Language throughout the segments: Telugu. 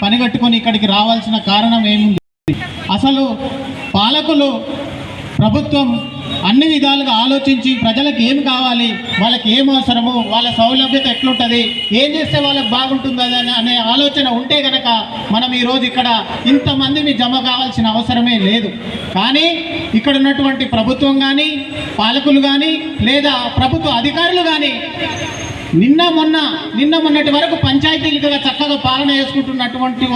పనిగట్టుకొని ఇక్కడికి రావాల్సిన కారణం ఏముంది? అసలు పాలకులు ప్రభుత్వం అన్ని విధాలుగా ఆలోచించి ప్రజలకు ఏం కావాలి వాళ్ళకి ఏం అవసరము వాళ్ళ సౌలభ్యత ఎట్లుంటుంది ఏం చేస్తే వాళ్ళకి బాగుంటుంది అనే ఆలోచన ఉంటే కనుక మనం ఈరోజు ఇక్కడ ఇంతమందిని జమ కావాల్సిన అవసరమే లేదు. కానీ ఇక్కడ ఉన్నటువంటి ప్రభుత్వం కానీ పాలకులు కానీ లేదా ప్రభుత్వ అధికారులు కానీ నిన్న మొన్న నిన్న మొన్నటి వరకు పంచాయతీలుగా చక్కగా పాలన చేసుకుంటున్నటువంటి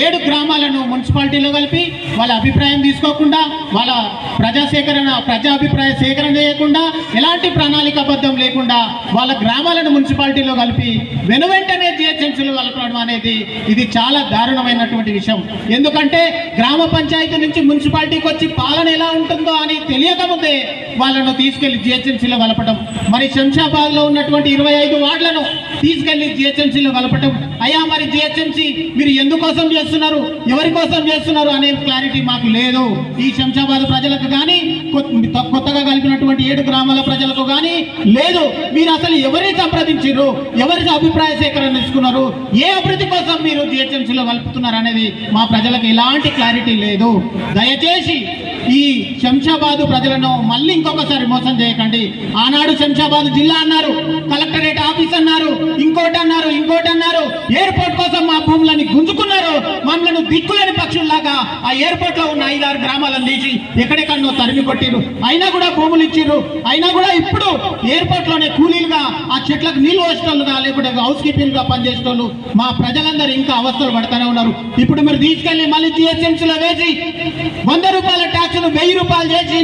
ఏడు గ్రామాలను మున్సిపాలిటీలో కలిపి వాళ్ళ అభిప్రాయం తీసుకోకుండా వాళ్ళ ప్రజా సేకరణ ప్రజా అభిప్రాయ సేకరణ చేయకుండా ఎలాంటి ప్రణాళికాబద్ధం లేకుండా వాళ్ళ గ్రామాలను మున్సిపాలిటీలో కలిపి వెను వెంటనే జిహెచ్ఎంసీలు కలపడం అనేది ఇది చాలా దారుణమైనటువంటి విషయం. ఎందుకంటే గ్రామ పంచాయతీ నుంచి మున్సిపాలిటీకి వచ్చి పాలన ఎలా ఉంటుందో అని తెలియకముందే వాళ్ళను తీసుకెళ్ళి జిహెచ్ఎంసీలో కలపడం మరి శంషాబాద్లో ఉన్నటువంటి ఇరవై ఐదు వార్డులను తీసుకెళ్ళి జిహెచ్ఎంసీలో కలపడం అయ్యా మరి జిహెచ్ఎంసీ మీరు ఎందుకోసం చేస్తున్నారు? ఎవరి కోసం చేస్తున్నారు అనే క్లారిటీ మాకు లేదు. ఈ శంషాబాద్ ప్రజలకు కానీ కొత్తగా కలిపినటువంటి ఏడు గ్రామాల ప్రజలకు కానీ లేదు. మీరు అసలు ఎవరిని సంప్రదించారు ఎవరి అభిప్రాయ సేకరణ తీసుకున్నారు? ఏ అభివృద్ధి కోసం మీరు జిహెచ్ఎంసీలో కలుపుతున్నారు అనేది మా ప్రజలకు ఎలాంటి క్లారిటీ లేదు. దయచేసి ఈ శంషాబాద్ ప్రజలను మళ్ళీ ఇంకొకసారి మోసం చేయకండి. ఆనాడు శంషాబాద్ జిల్లా అన్నారు కలెక్టరేట్ ఆఫీస్ అన్నారు ఇంకోటి అన్నారు ఇంకోటి అన్నారు ఎయిర్పోర్ట్ కోసం మమ్మల్ని దిక్కులేని పక్షుల్లాగా ఆ ఎయిర్పోర్ట్లో ఉన్న ఐదారు గ్రామాలను తీసి ఎక్కడెక్కడో తరిమి కొట్టిరు అయినా కూడా భూములు ఇచ్చిర్రు. అయినా కూడా ఇప్పుడు ఎయిర్పోర్ట్లోనే కూలీలుగా ఆ చెట్లకు నీళ్ళు పోసేటోళ్ళుగా లేకుంటే హౌస్ కీపింగ్గా పనిచేసేటోళ్ళు. మా ప్రజలందరూ ఇంకా అవస్థలు పడతానే ఉన్నారు. ఇప్పుడు మీరు తీసుకెళ్ళి మళ్ళీ జిహెచ్ఎంసీలో వేసి వంద రూపాయల ట్యాక్స్ను వెయ్యి రూపాయలు చేసి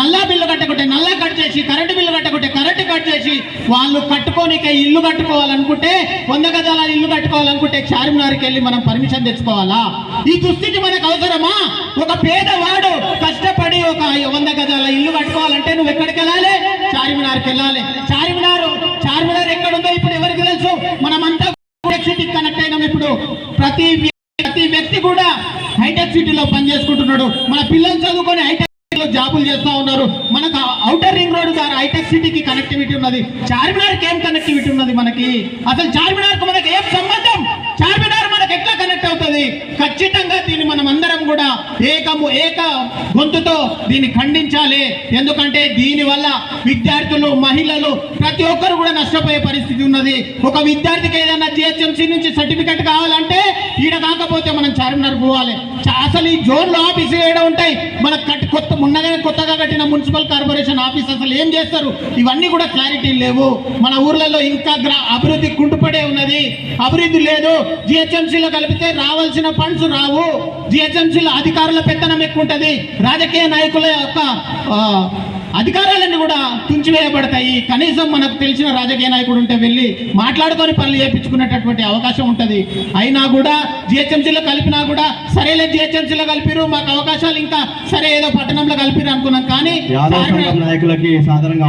నల్లా బిల్లు కట్టకుంటే నల్లా కట్ చేసి కరెంటు బిల్లు కట్టకుంటే కరెంటు కట్ చేసి వాళ్ళు కట్టుకోనికే ఇల్లు కట్టుకోవాలనుకుంటే వంద గదాల ఇల్లు కట్టుకోవాలనుకుంటే చార్మినార్కి వెళ్ళి మనం పర్మిషన్ తెచ్చుకోవాలా? ఈ దుస్థితి మనకు అవసరమా? ఒక పేదవాడు కష్టపడి ఒక వంద గజాల ఇల్లు కట్టుకోవాలంటే నువ్వు ఎక్కడికి వెళ్ళాలి? చార్మినార్కి వెళ్ళాలి. చార్మినార్ చార్మినార్ ఎక్కడుందో ఇప్పుడు ఎవరికి తెలుసు? మనమంతా హైటెక్ సిటీకి కనెక్ట్ అయినాం ఇప్పుడు. ప్రతి ప్రతి వ్యక్తి కూడా హైటెక్ సిటీలో పనిచేసుకుంటున్నాడు. మన పిల్లలు చదువుకొని హైటెక్లో జాబులు చేస్తా ఉన్నారు. మనకు అవుటర్ రింగ్ రోడ్ ద్వారా హైటెక్ సిటీకి కనెక్టివిటీ ఉన్నది. చార్మినార్కి ఏం కనెక్టివిటీ ఉన్నది మనకి? అసలు చార్మినార్కు మనకి ఏం సంబంధం చార్మినార్ మనకి ఎట్లా కనెక్ట్ అవుతుంది ఖచ్చితంగా దీన్ని మనం అందరం కూడా ఏకము ఏక గొంతుతో దీన్ని ఖండించాలి. ఎందుకంటే దీని వల్ల విద్యార్థులు మహిళలు ప్రతి ఒక్కరు కూడా నష్టపోయే పరిస్థితి ఉన్నది. ఒక విద్యార్థికి ఏదైనా జిహెచ్ఎంసీ నుంచి సర్టిఫికెట్ కావాలంటే ఈడ లేకపోతే మనం చార్మినార్ పోవాలి. అసలు ఈ జోన్లో ఆఫీసు ఆఫీసులు ఏడ ఉంటాయి? మన కట్ కొత్త ఉన్నగానే కొత్తగా కట్టిన మున్సిపల్ కార్పొరేషన్ ఆఫీస్ అసలు ఏం చేస్తారు? ఇవన్నీ కూడా క్లారిటీ లేవు. మన ఊర్లలో ఇంకా గ్రా అభివృద్ధి కుంటుపడే ఉన్నది. అభివృద్ధి లేదు. జిహెచ్ఎంసీలో కలిపితే రావాల్సిన ఫండ్స్ రావు. జిహెచ్ఎంసీలో అధికారుల పెత్తనం ఎక్కువ ఉంటుంది. రాజకీయ నాయకుల యొక్క అధికారాలన్నీ కూడా తుంచివేయబడతాయి. కనీసం మనకు తెలిసిన రాజకీయ నాయకుడు ఉంటే వెళ్ళి మాట్లాడుకొని పనులు చేయించుకునేటటువంటి అవకాశం ఉంటుంది. అయినా కూడా జిహెచ్ఎంసీలో కలిపినా కూడా సరేలే జిహెచ్ఎంసీలో కలిపిరు మాకు అవకాశాలు ఇంకా సరే ఏదో పట్టణంలో కలిపిరు అనుకున్నాం కానీ నాయకులకి సాధారణంగా